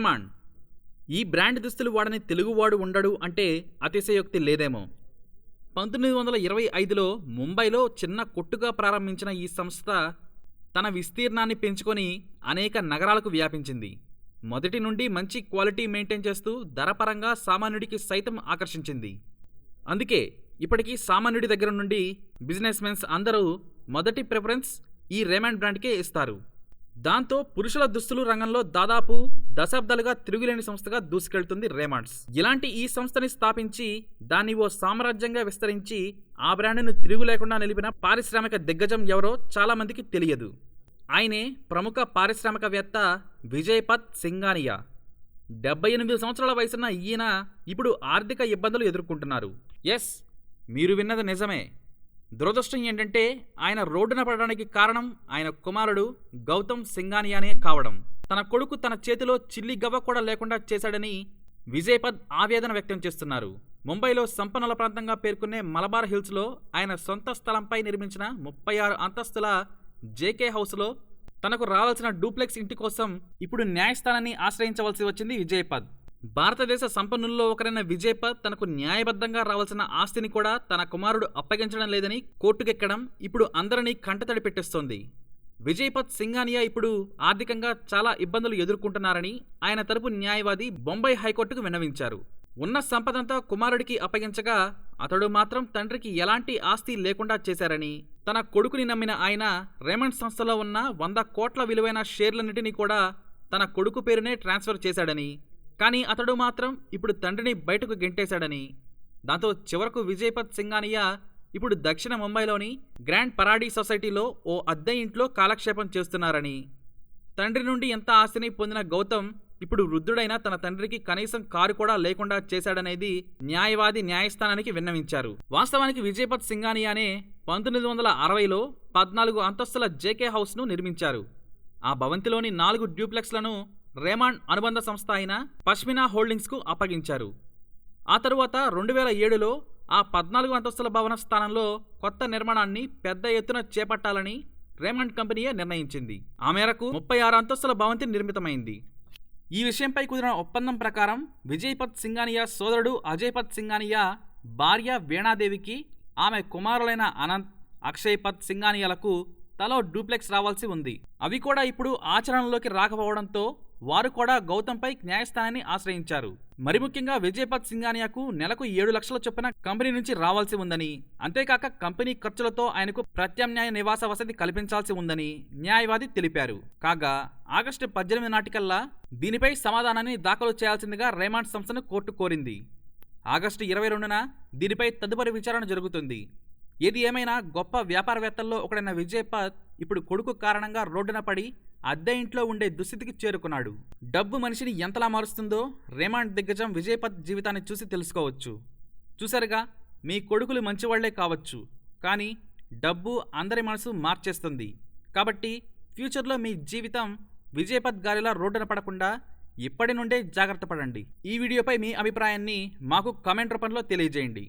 Raymond ఈ brand దుస్తులు వాడని తెలుగువాడు ఉండడు అంటే అతిశయోక్తి లేదేమో. పంతొమ్మిది వందల ఇరవై ఐదులో ముంబైలో చిన్న కొట్టుగా ప్రారంభించిన ఈ సంస్థ తన విస్తీర్ణాన్ని పెంచుకొని అనేక నగరాలకు వ్యాపించింది. మొదటి నుండి మంచి క్వాలిటీ మెయింటైన్ చేస్తూ ధరపరంగా సామాన్యుడికి సైతం ఆకర్షించింది. అందుకే ఇప్పటికీ సామాన్యుడి దగ్గర నుండి బిజినెస్ మెన్స్ అందరూ మొదటి ప్రిఫరెన్స్ ఈ రేమాండ్ బ్రాండ్కే ఇస్తారు. దాంతో పురుషుల దుస్తులు రంగంలో దాదాపు దశాబ్దాలుగా తిరుగులేని సంస్థగా దూసుకెళ్తుంది రేమాండ్స్. ఇలాంటి ఈ సంస్థని స్థాపించి దాన్ని ఓ సామ్రాజ్యంగా విస్తరించి ఆ బ్రాండ్ను తిరుగు లేకుండా నిలిపిన పారిశ్రామిక దిగ్గజం ఎవరో చాలామందికి తెలియదు. ఆయనే ప్రముఖ పారిశ్రామికవేత్త విజయపత్ సింగానియా డెబ్బై ఎనిమిది సంవత్సరాల వయసున్న ఈయన ఇప్పుడు ఆర్థిక ఇబ్బందులు ఎదుర్కొంటున్నారు. ఎస్ మీరు విన్నది నిజమే. దురదృష్టం ఏంటంటే ఆయన రోడ్డున పడడానికి కారణం ఆయన కుమారుడు గౌతమ్ సింగానియానే కావడం. తన కొడుకు తన చేతిలో చిల్లి గవ్వ కూడా లేకుండా చేశాడని విజయపద్ ఆవేదన వ్యక్తం చేస్తున్నారు. ముంబైలో సంపన్నుల ప్రాంతంగా పేర్కొనే మలబార్ హిల్స్లో ఆయన సొంత స్థలంపై నిర్మించిన ముప్పై ఆరు అంతస్తుల జేకే హౌస్లో తనకు రావాల్సిన డూప్లెక్స్ ఇంటి కోసం ఇప్పుడు న్యాయస్థానాన్ని ఆశ్రయించవలసి వచ్చింది విజయపద్. భారతదేశ సంపన్నుల్లో ఒకరైన విజయపద్ తనకు న్యాయబద్ధంగా రావాల్సిన ఆస్తిని కూడా తన కుమారుడు అప్పగించడం లేదని కోర్టుకెక్కడం ఇప్పుడు అందరినీ కంటతడి పెట్టేస్తోంది. విజయపత్ సింగానియా ఇప్పుడు ఆర్థికంగా చాలా ఇబ్బందులు ఎదుర్కొంటున్నారని ఆయన తరపు న్యాయవాది బొంబాయి హైకోర్టుకు విన్నవించారు. ఉన్న సంపదంతా కుమారుడికి అప్పగించగా అతడు మాత్రం తండ్రికి ఎలాంటి ఆస్తి లేకుండా చేశారని తన కొడుకుని నమ్మిన ఆయన రేమండ్ సంస్థలో ఉన్న వంద కోట్ల విలువైన షేర్లన్నింటినీ కూడా తన కొడుకు పేరునే ట్రాన్స్ఫర్ చేశాడని కానీ అతడు మాత్రం ఇప్పుడు తండ్రిని బయటకు గెంటేశాడని దాంతో చివరకు విజయపత్ సింగానియా ఇప్పుడు దక్షిణ ముంబైలోని గ్రాండ్ పరాడీ సొసైటీలో ఓ అద్దె ఇంట్లో కాలక్షేపం చేస్తున్నారని తండ్రి నుండి ఎంత ఆస్తిని పొందిన గౌతమ్ ఇప్పుడు వృద్ధుడైన తన తండ్రికి కనీసం కారు కూడా లేకుండా చేశాడనేది న్యాయవాది న్యాయస్థానానికి విన్నవించారు. వాస్తవానికి విజయపత్ సింగానియానే పంతొమ్మిది వందల అరవైలో పద్నాలుగు అంతస్తుల జేకే హౌస్ను నిర్మించారు. ఆ భవంతిలోని నాలుగు డ్యూప్లెక్స్లను రేమాండ్ అనుబంధ సంస్థ అయిన పష్మినా హోల్డింగ్స్కు అప్పగించారు. ఆ తరువాత రెండు వేల ఏడులో ఆ పద్నాలుగు అంతస్తుల భవన స్థానంలో కొత్త నిర్మాణాన్ని పెద్ద ఎత్తున చేపట్టాలని రేమండ్ కంపెనీయే నిర్ణయించింది. ఆ మేరకు ముప్పై ఆరు అంతస్తుల భవంతి నిర్మితమైంది. ఈ విషయంపై కుదిరిన ఒప్పందం ప్రకారం విజయ్పత్ సింగానియా సోదరుడు అజయ్పత్ సింగానియా భార్య వీణాదేవికి ఆమె కుమారులైన అనంత్ అక్షయ్పత్ సింగానియాలకు తలో డూప్లెక్స్ రావాల్సి ఉంది. అవి కూడా ఇప్పుడు ఆచరణలోకి రాకపోవడంతో వారు కూడా గౌతంపై న్యాయస్థానాన్ని ఆశ్రయించారు. మరి ముఖ్యంగా విజయపత్ సింగానియాకు నెలకు ఏడు లక్షల చొప్పున కంపెనీ నుంచి రావాల్సి ఉందని అంతేకాక కంపెనీ ఖర్చులతో ఆయనకు ప్రత్యామ్నాయ నివాస వసతి కల్పించాల్సి ఉందని న్యాయవాది తెలిపారు. కాగా ఆగస్టు పద్దెనిమిది నాటికల్లా దీనిపై సమాధానాన్ని దాఖలు చేయాల్సిందిగా రేమాండ్ సంస్థను కోర్టు కోరింది. ఆగస్టు ఇరవై రెండున దీనిపై తదుపరి విచారణ జరుగుతుంది. ఏది ఏమైనా గొప్ప వ్యాపారవేత్తల్లో ఒకడైన విజయపత్ ఇప్పుడు కొడుకు కారణంగా రోడ్డున పడి అద్దె ఇంట్లో ఉండే దుస్థితికి చేరుకున్నాడు. డబ్బు మనిషిని ఎంతలా మారుస్తుందో రేమాండ్ దిగ్గజం విజయపత్ జీవితాన్ని చూసి తెలుసుకోవచ్చు. చూసారుగా మీ కొడుకులు మంచివాళ్ళే కావచ్చు కానీ డబ్బు అందరి మనసు మార్చేస్తుంది. కాబట్టి ఫ్యూచర్లో మీ జీవితం విజయపత్ గారిలా రోడ్డున పడకుండా ఇప్పటి నుండే జాగ్రత్త పడండి. ఈ వీడియోపై మీ అభిప్రాయాన్ని మాకు కామెంట్ రూపంలో తెలియజేయండి.